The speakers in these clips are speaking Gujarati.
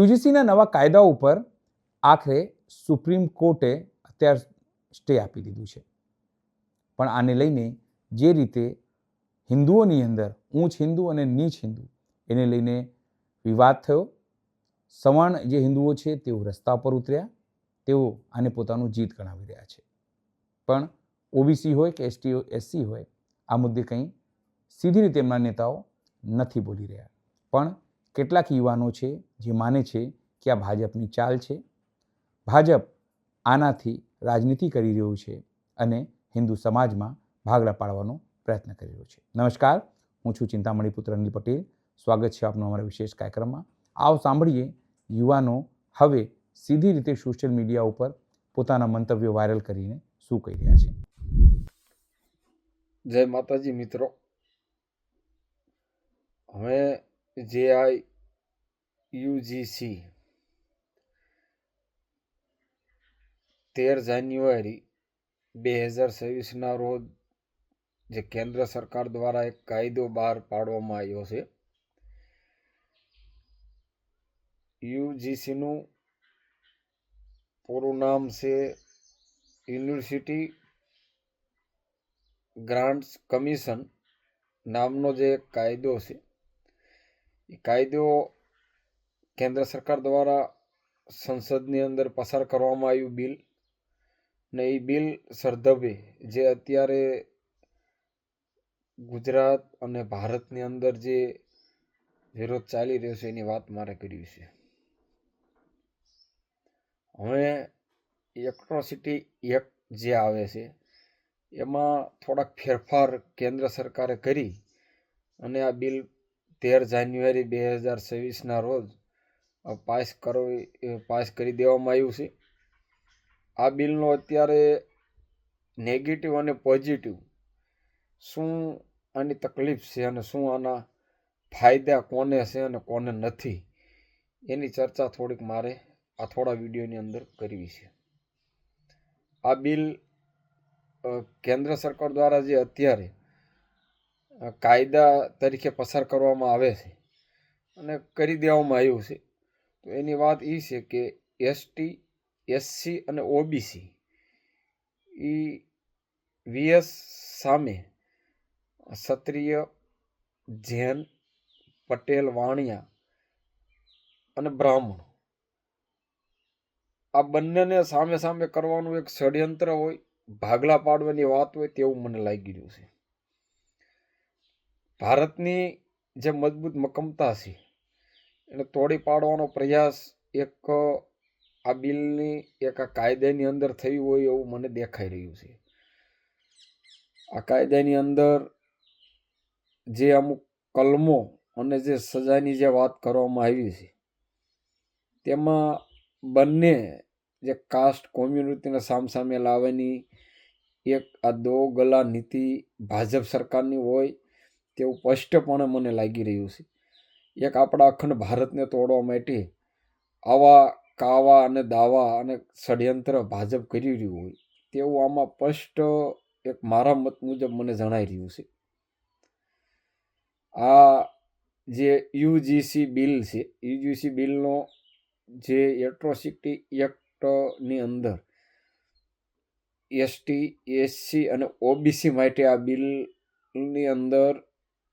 યુજીસીના નવા કાયદાઓ ઉપર આખરે સુપ્રીમ કોર્ટે અત્યાર સ્ટે આપી દીધું છે. પણ આને લઈને જે રીતે હિન્દુઓની અંદર ઊંચ હિન્દુ અને નીચ હિન્દુ એને લઈને વિવાદ થયો. સવર્ણ જે હિન્દુઓ છે તેઓ રસ્તા પર ઉતર્યા. તેઓ આને પોતાનું જીત ગણાવી રહ્યા છે. પણ ઓબીસી હોય કે એસટી એસસી હોય, આ મુદ્દે કંઈ સીધી રીતે એમના નેતાઓ નથી બોલી રહ્યા. પણ કેટલાક યુવાનો છે જે માને છે કે આ ભાજપની ચાલ છે. ભાજપ આનાથી રાજનીતિ કરી રહ્યું છે અને હિન્દુ સમાજમાં ભાગલા પાડવાનો પ્રયત્ન કરી રહ્યો છે. નમસ્કાર, હું છું ચિંતામણી પુત્ર અનિલ પટેલ. સ્વાગત છે આપનું અમારા વિશેષ કાર્યક્રમમાં. આવો સાંભળીએ યુવાનો હવે સીધી રીતે સોશિયલ મીડિયા ઉપર પોતાના મંતવ્યો વાયરલ કરીને શું કહી રહ્યા છે. જય માતાજી મિત્રો. હવે જે આ યુજીસી તેર જાન્યુઆરી બે હજાર છવ્વીસના રોજ જે કેન્દ્ર સરકાર દ્વારા એક કાયદો બહાર પાડવામાં આવ્યો છે. યુજીસીનું પૂરું નામ છે યુનિવર્સિટી ગ્રાન્ટ્સ કમિશન નામનો જે કાયદો છે. એ કાયદો કેન્દ્ર સરકાર દ્વારા સંસદની અંદર પસાર કરવામાં આવ્યું બિલ ને એ બિલ સરધવે જે અત્યારે ગુજરાત અને ભારતની અંદર જે વિરોધ ચાલી રહ્યો છે એની વાત મારે કરી છે. હવે ઇલેક્ટ્રોસિટી એક્ટ જે આવે છે, એમાં થોડાક ફેરફાર કેન્દ્ર સરકારે કરી અને આ બિલ તેર જાન્યુઆરી બે હજાર છવ્વીસના રોજ પાસ કરવી પાસ કરી દેવામાં આવ્યું છે. આ બિલનો અત્યારે નેગેટિવ અને પોઝિટિવ શું આની તકલીફ છે અને શું આના ફાયદા કોને છે અને કોને નથી, એની ચર્ચા થોડીક મારે આ થોડા વિડીયોની અંદર કરવી છે. આ બિલ કેન્દ્ર સરકાર દ્વારા જે અત્યારે કાયદા તરીકે પસાર કરવામાં આવે છે અને કરી દેવામાં આવ્યું છે. તો એની વાત એ છે કે એસટી એસસી અને ઓબીસી એ વીએસ સામે ક્ષત્રિય જૈન, પટેલ, વાણિયા અને બ્રાહ્મણ. આ બંનેને સામે સામે કરવાનું એક ષડયંત્ર હોય, ભાગલા પાડવાની વાત હોય તેવું મને લાગી રહ્યું છે. ભારતની જે મજબૂત મક્કમતા છે, એને તોડી પાડવાનો પ્રયાસ એક, આ બિલની એક આ કાયદાની અંદર થયું હોય એવું મને દેખાઈ રહ્યું છે. આ કાયદાની અંદર જે અમુક કલમો અને જે સજાની જે વાત કરવામાં આવી છે, તેમાં બંને જે કાસ્ટ કોમ્યુનિટીને સામસામે લાવવાની એક આ દો ગલા નીતિ ભાજપ સરકારની હોય તેવું સ્પષ્ટપણે મને લાગી રહ્યું છે. એક આપણા અખંડ ભારતને તોડવા માટે આવા કાવા અને દાવા અને ષડયંત્ર ભાજપ કરી રહ્યું હોય, તેવું આમાં સ્પષ્ટ એક મારા મત મુજબ મને જણાઈ રહ્યું છે. આ જે યુજીસી બિલ છે, યુજીસી બિલનો જે એટ્રોસિટી એક્ટની અંદર એસટી, એસસી અને ઓબીસી માટે આ બિલની અંદર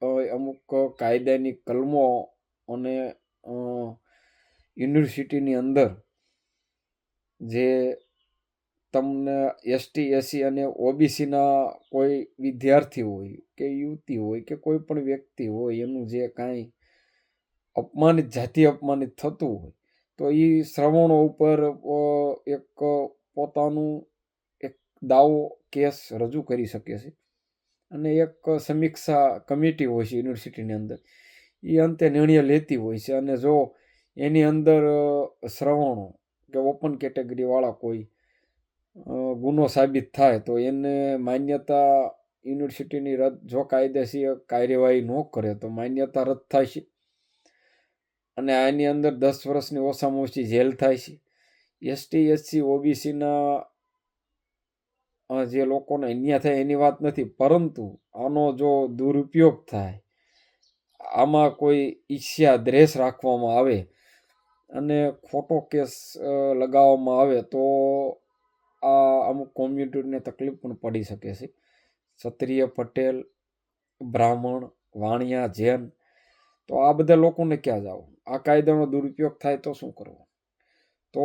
અમુક કાયદાની કલમો અને યુનિવર્સિટીની અંદર જે તમને એસટી એસી અને ઓબીસીના કોઈ વિદ્યાર્થી હોય કે યુવતી હોય કે કોઈ પણ વ્યક્તિ હોય એનું જે કાંઈ અપમાનિત, જાતિ અપમાનિત થતું હોય, તો એ શ્રવણો ઉપર એક પોતાનું એક દાવો કેસ રજૂ કરી શકે છે. અને એક સમીક્ષા કમિટી હોય છે યુનિવર્સિટીની અંદર. એ અંતે નિર્ણય લેતી હોય છે અને જો એની અંદર શ્રવણો કે ઓપન કેટેગરીવાળા કોઈ ગુનો સાબિત થાય તો એને માન્યતા યુનિવર્સિટીની રદ, જો કાયદેસર કાર્યવાહી ન કરે તો માન્યતા રદ થાય છે. અને આની અંદર દસ વર્ષની ઓછામાં ઓછી જેલ થાય છે. એસટી, એસસી, ઓબીસીના જે લોકોને અન્યાય થાય એની વાત નથી, પરંતુ આનો જો દુરુપયોગ થાય, આમાં કોઈ ઈર્ષ્યા દ્રેસ રાખવામાં આવે અને ખોટો કેસ લગાવવામાં આવે તો આ અમુક કોમ્યુનિટીને તકલીફ પણ પડી શકે છે. ક્ષત્રિય પટેલ, બ્રાહ્મણ, વાણિયા, જૈન, તો આ બધા લોકોને ક્યાં જાઓ આ કાયદાનો દુરુપયોગ થાય તો શું કરવું? તો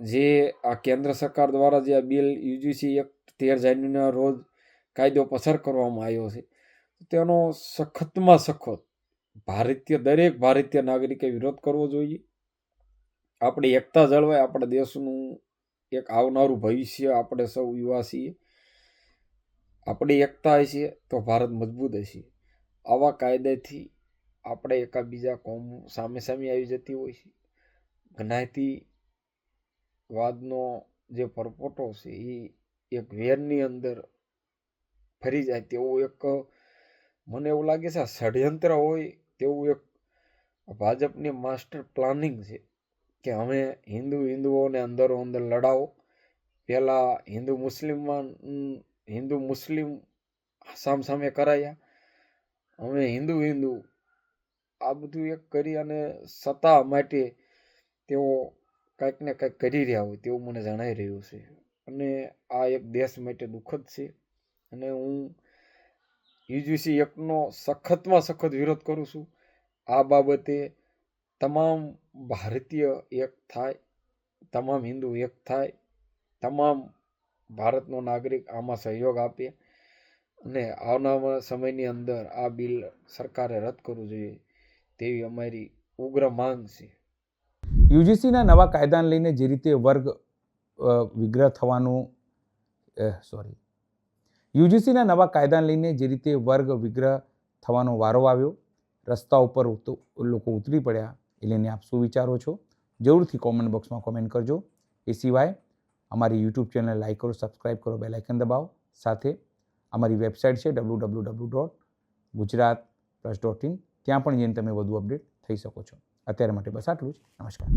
જે આ કેન્દ્ર સરકાર દ્વારા જે આ બિલ, યુજીસી એક તેર જાન્યુઆરીના રોજ કાયદો પસાર કરવામાં આવ્યો છે. તેનો સખતમાં સખત ભારતીય, દરેક ભારતીય નાગરિકે વિરોધ કરવો જોઈએ. આપણી એકતા જળવાય, આપણા દેશનું એક આવનારું ભવિષ્ય, આપણે સૌ યુવા છીએ. આપણી એકતા હશે તો ભારત મજબૂત હશે. આવા કાયદાથી આપણે એકાબીજા કોમ સામે સામે આવી જતી હોય છે. જ્ઞાતિ વાદનો જે પરપોટો છે, એ એક વેરની અંદર ફરી જાય તેવું એક મને એવું લાગે છે આ ષડયંત્ર હોય તેવું એક ભાજપની માસ્ટર પ્લાનિંગ છે કે અમે હિન્દુ હિન્દુઓને અંદરો અંદર લડાવો. પહેલાં હિન્દુ મુસ્લિમમાં હિન્દુ મુસ્લિમ સામસામે કરાયા. અમે હિન્દુ હિન્દુ આ બધું એક કરી અને સત્તા માટે તેઓ કંઈક ને કંઈક કરી રહ્યા હોય તેવું મને જણાઈ રહ્યું છે. અને આ એક દેશ માટે દુઃખદ છે. અને હું યુજીસી એકનો સખતમાં સખત વિરોધ કરું છું. આ બાબતે તમામ ભારતીય એક થાય, તમામ હિન્દુ એક થાય, તમામ ભારતનો નાગરિક આમાં સહયોગ આપે અને આવનારા સમયની અંદર આ બિલ સરકારે રદ કરવું જોઈએ તેવી અમારી ઉગ્ર માંગ છે. યુજીસીના નવા કાયદાને લઈને જે રીતે વર્ગ વિગ્રહ થવાનું સોરી યુજીસીના નવા કાયદાને લઈને જે રીતે વર્ગ, વિગ્રહ થવાનો વારો આવ્યો, રસ્તા ઉપર લોકો ઉતરી પડ્યા, એ લઈને આપ શું વિચારો છો? જરૂરથી કોમેન્ટ બોક્સમાં કોમેન્ટ કરજો. એ સિવાય અમારી યુટ્યુબ ચેનલ લાઇક કરો સબસ્ક્રાઈબ કરો બેલ આઇકન દબાવો. સાથે અમારી વેબસાઇટ છે W W W dot Gujarat plus dot in ત્યાં પણ જઈને તમે વધુ અપડેટ થઈ શકો છો. અત્યારે માટે બસ આટલું જ. નમસ્કાર.